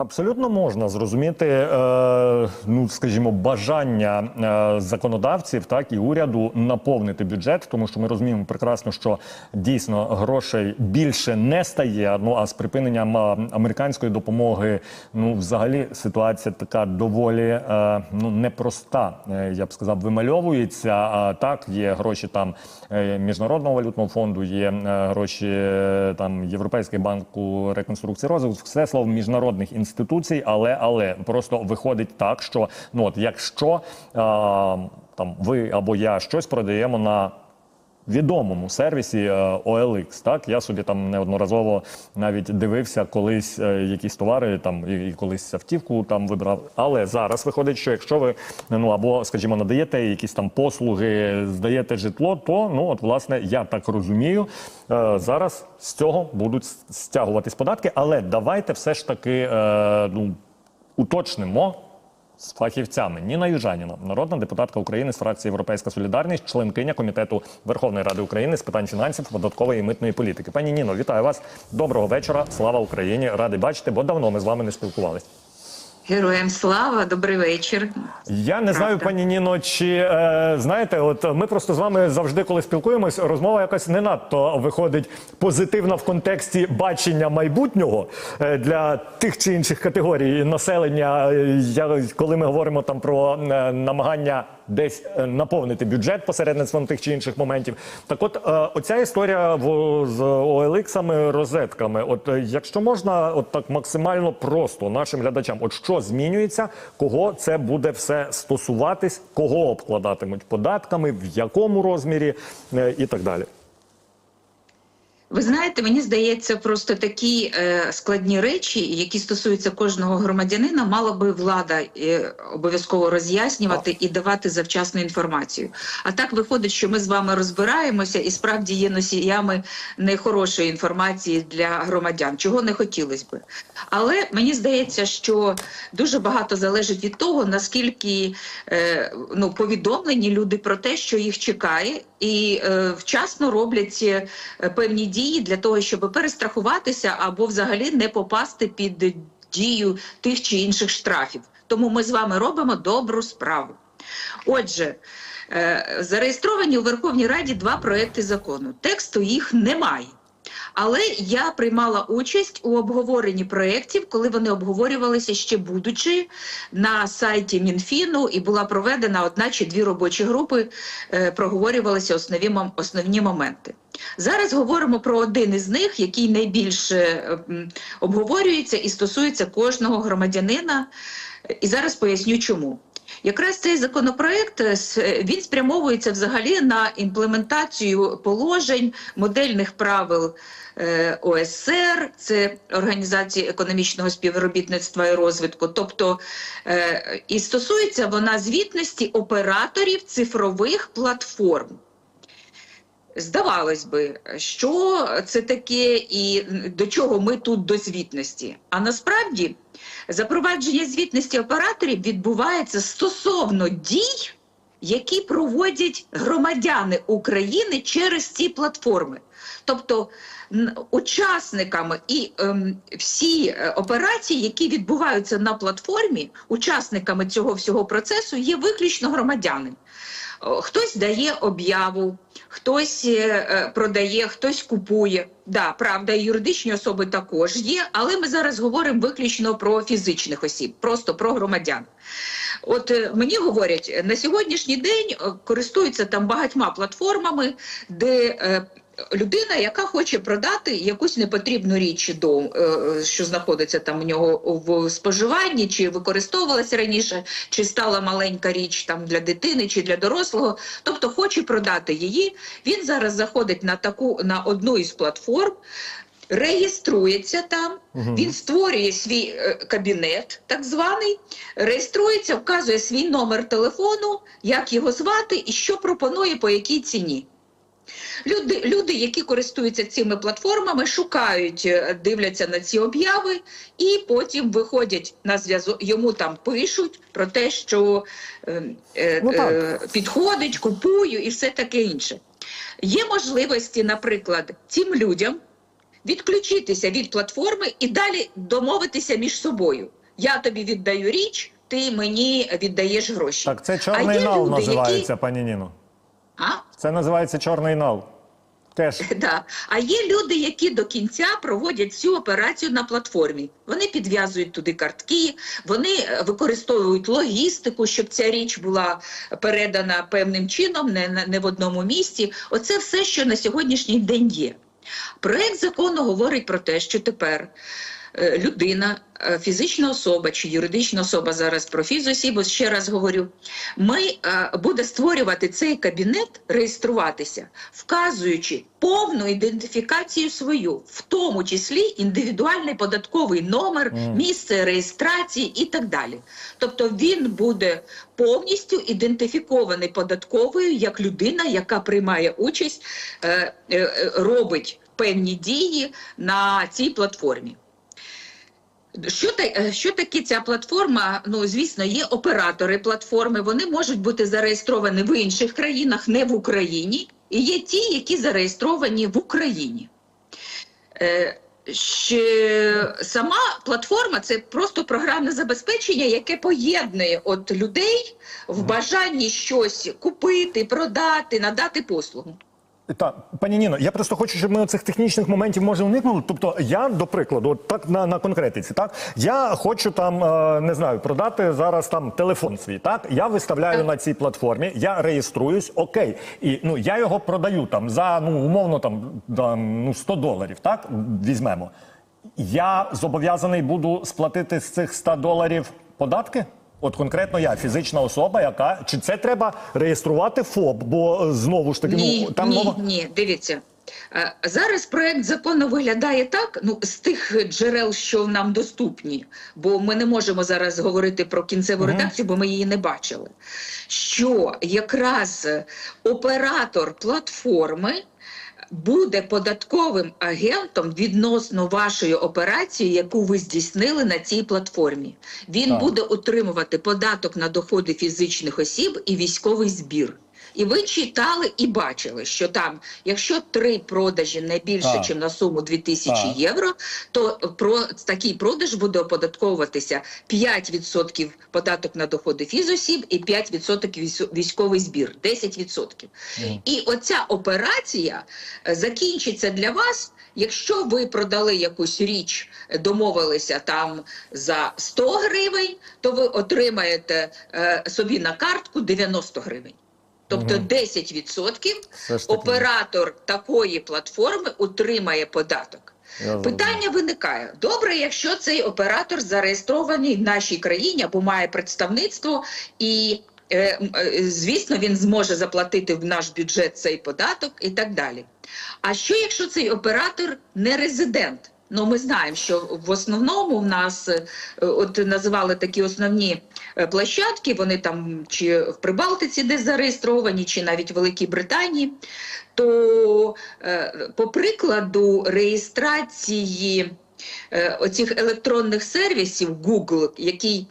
Абсолютно можна зрозуміти, е, ну скажімо, бажання е, законодавців, так і уряду наповнити бюджет, тому що ми розуміємо прекрасно, що дійсно грошей більше не стає. Ну а з припиненням е, американської допомоги, ну взагалі ситуація така доволі ну непроста. Я б сказав, вимальовується. А так є гроші там міжнародного валютного фонду, є гроші там Європейського банку реконструкції розвитку, все слово міжнародних інституцій, але але просто виходить так, що ну от якщо е, там ви або я щось продаємо на відомому сервісі е, OLX, так я собі там неодноразово навіть дивився колись е, якісь товари, там і, колись автівку там вибрав. Але зараз виходить, що якщо ви ну або, скажімо, надаєте якісь там послуги, здаєте житло, то ну от власне я так розумію, е, зараз з цього будуть стягуватись податки. Але давайте все ж таки ну уточнимо. З фахівцями Ніна Южаніна, народна депутатка України з фракції Європейська Солідарність, членкиня комітету Верховної Ради України з питань фінансів, податкової і митної політики. Пані Ніно, вітаю вас. Доброго вечора. Слава Україні! Радий бачити, бо давно ми з вами не спілкувалися. Героям слава, добрий вечір. Я не знаю, пані Ніно, чи е, знаєте, от ми просто з вами завжди, коли спілкуємось, розмова якась не надто виходить позитивна в контексті бачення майбутнього е, для тих чи інших категорій населення. Е, Я коли ми говоримо там про е, намагання десь е, наповнити бюджет посередництвом тих чи інших моментів. Так, от е, оця історія в, з OLX-ами, розетками. От е, якщо можна, от так максимально просто нашим глядачам, от що змінюється, кого це буде все стосуватись, кого обкладатимуть податками, в якому розмірі і так далі. Ви знаєте, мені здається, просто такі е, складні речі, які стосуються кожного громадянина, мала би влада е, обов'язково роз'яснювати і давати завчасну інформацію. А так виходить, що ми з вами розбираємося і справді є носіями нехорошої інформації для громадян, чого не хотілося би. Але мені здається, що дуже багато залежить від того, наскільки е, ну, повідомлені люди про те, що їх чекає, і е, вчасно роблять певні дії для того, щоб перестрахуватися або взагалі не попасти під дію тих чи інших штрафів. Тому ми з вами робимо добру справу. Отже, е, зареєстровані у Верховній Раді два проекти закону. Тексту їх немає. Але я приймала участь у обговоренні проєктів, коли вони обговорювалися ще будучи на сайті Мінфіну, і була проведена одна чи дві робочі групи, е, проговорювалися основні, основні моменти. Зараз говоримо про один із них, який найбільше е, обговорюється і стосується кожного громадянина. І зараз поясню чому. Якраз цей законопроект е, він спрямовується взагалі на імплементацію положень модельних правил е, ОСР, це Організації економічного співробітництва і розвитку. Тобто е, і стосується вона звітності операторів цифрових платформ. Здавалось би, що це таке і до чого ми тут до звітності. А насправді запровадження звітності операторів відбувається стосовно дій, які проводять громадяни України через ці платформи. Тобто учасниками і ем, всі е, операції, які відбуваються на платформі, учасниками цього всього процесу є виключно громадяни. О, Хтось дає об'яву, хтось е, е, продає, хтось купує. Да, правда, юридичні особи також є, але ми зараз говоримо виключно про фізичних осіб, просто про громадян. От е, мені говорять, е, на сьогоднішній день е, користуються там багатьма платформами, де е, людина, яка хоче продати якусь непотрібну річ, е, що знаходиться там у нього в споживанні, чи використовувалася раніше, чи стала маленька річ там для дитини чи для дорослого, тобто хоче продати її. Він зараз заходить на таку на одну із платформ. Реєструється там, Мгм. він створює свій е, кабінет, так званий, реєструється, вказує свій номер телефону, як його звати і що пропонує по якій ціні. Люди, люди, які користуються цими платформами, шукають, е, дивляться на ці обяви і потім виходять на зв'язок. Йому там пишуть про те, що е, е, Ну, е, підходить, купую і все таке інше. Є можливості, наприклад, цим людям відключитися від платформи і далі домовитися між собою. Я тобі віддаю річ, ти мені віддаєш гроші. Так, це чорний нал називається, які... пані Ніно. Це називається чорний нал. Теж. Да. А є люди, які до кінця проводять цю операцію на платформі. Вони підв'язують туди картки, вони е, використовують логістику, щоб ця річ була передана певним чином, не, не- в одному місці. Оце все, що на сьогоднішній день є. Проект закону говорить про те, що тепер людина, е, фізична особа чи юридична особа зараз про фізосібу, ще раз говорю, ми е, буде створювати цей кабінет, реєструватися, вказуючи повну ідентифікацію свою, в тому числі індивідуальний податковий номер, місце реєстрації і так далі. Тобто він буде повністю ідентифікований податковою як людина, яка приймає участь, е, е, е, робить певні дії на цій платформі. Що, та, е, що таке ця платформа? Ну, звісно, є оператори платформи, вони можуть бути зареєстровані в інших країнах, не в Україні, і є ті, які зареєстровані в Україні. Е, ще сама платформа це просто програмне забезпечення, яке поєднує от людей в бажанні щось купити, продати, надати послугу. Так, пані Ніно, я просто хочу, щоб ми цих технічних моментів може уникнули. Тобто, я, до прикладу, от так на, на конкретиці, так я хочу там е, не знаю, продати зараз там телефон свій. Так я виставляю на цій платформі, я реєструюсь, окей, і ну я його продаю там за ну умовно там, там ну 100 доларів. Так візьмемо. Я зобов'язаний буду сплатити з цих 100 доларів податки. От конкретно я фізична особа, яка чи це треба реєструвати ФОП, бо е, знову ж таки Ні, ну там ні, мова. ні, дивіться. Е, Зараз проект закону виглядає так, ну з тих джерел, що нам доступні, бо ми не можемо зараз говорити про кінцеву редакцію, бо ми її не бачили. Що якраз оператор платформи буде податковим агентом відносно вашої операції, яку ви здійснили на цій платформі. Він Так. буде отримувати податок на доходи фізичних осіб і військовий збір. І ви читали і бачили, що там, якщо три продажі не більше, ніж на суму 2000 Так. євро, то про такий продаж буде оподатковуватися 5% податок на доходи фізосіб і 5% військовий збір, 10%. Мгм. І оця операція е, закінчиться для вас, якщо ви продали якусь річ, е, домовилися там за 100 гривень, то ви отримаєте е, собі на картку 90 гривень. Тобто Мгм. 10% Все ж таки. оператор такої платформи отримає податок. Питання виникає: добре, якщо цей оператор зареєстрований в нашій країні або має представництво, і е, е, звісно, він зможе заплатити в наш бюджет цей податок і так далі. А що якщо цей оператор не резидент? Ну, ми знаємо, що в основному в нас е, от називали такі основні е, площадки, вони там чи в Прибалтиці десь зареєстровані, чи навіть в Великій Британії. То, е, по прикладу реєстрації оцих електронних сервісів Google, який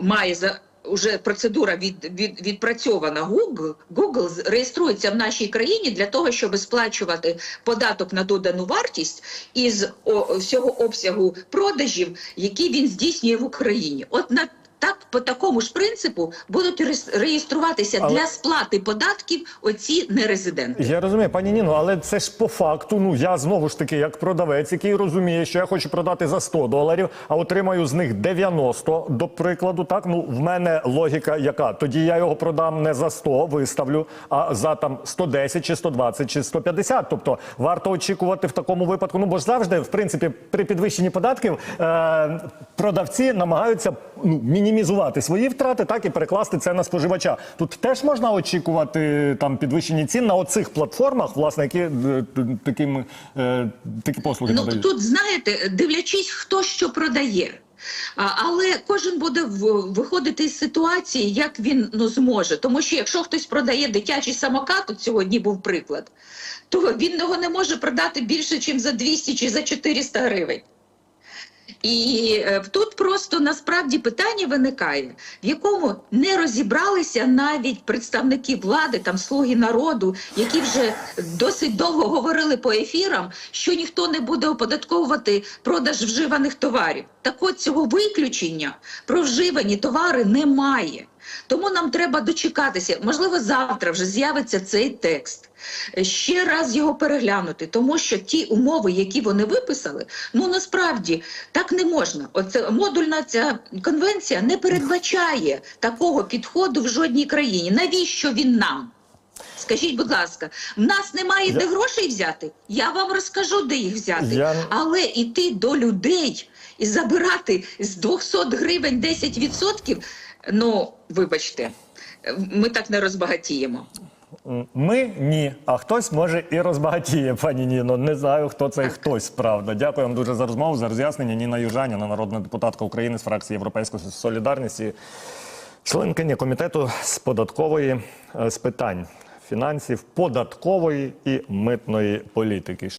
має за Уже процедура від, від, відпрацьована Google, Google реєструється в нашій країні для того, щоб сплачувати податок на додану вартість із о, всього обсягу продажів, які він здійснює в Україні. От на так по такому ж принципу будуть реєс- реєструватися Але- для сплати податків оці нерезиденти. Я розумію, пані Ніно, але це ж по факту. Ну я знову ж таки, як продавець, який розуміє, що я хочу продати за 100 доларів, а отримаю з них 90, до прикладу. Так ну в мене логіка яка? Тоді я його продам не за 100, виставлю, а за там 110 чи 120 чи 150. Тобто варто очікувати в такому випадку. Ну бо ж завжди, в принципі, при підвищенні податків е, продавці намагаються ну, мінімізувати свої втрати, так і перекласти це на споживача. Тут теж можна очікувати там підвищені цін на оцих платформах, власне, які е, таким, е, такі послуги Ну надають. тут знаєте, дивлячись, хто що продає. Але кожен буде виходити із ситуації, як він ну зможе. Тому що якщо хтось продає дитячий самокат, от сьогодні був приклад, то він його не може продати більше, ніж за 200 чи за 400 гривень. І е, тут просто насправді питання виникає, в якому не розібралися навіть представники влади, там слуги народу, які вже досить довго говорили по ефірам, що ніхто не буде оподатковувати продаж вживаних товарів. Так от цього виключення про вживані товари немає. Тому нам треба дочекатися. Можливо, завтра вже з'явиться цей текст. Ще раз його переглянути, тому що ті умови, які вони виписали, ну насправді так не можна. Оце модульна ця конвенція не передбачає такого підходу в жодній країні. Навіщо він нам? Скажіть, будь ласка, в нас немає Я- де грошей взяти? Я вам розкажу, де їх взяти. Я- Але іти до людей і забирати з 200 гривень 10%, ну, вибачте, ми так не розбагатіємо. Ми ні, а хтось може і розбагатіє, пані Ніно. Не знаю, хто цей хтось, правда. Дякую вам дуже за розмову, за роз'яснення. Ніна Южаніна, народна депутатка України з фракції Європейської солідарності, членкиня комітету з податкової е, з питань фінансів, податкової і митної політики.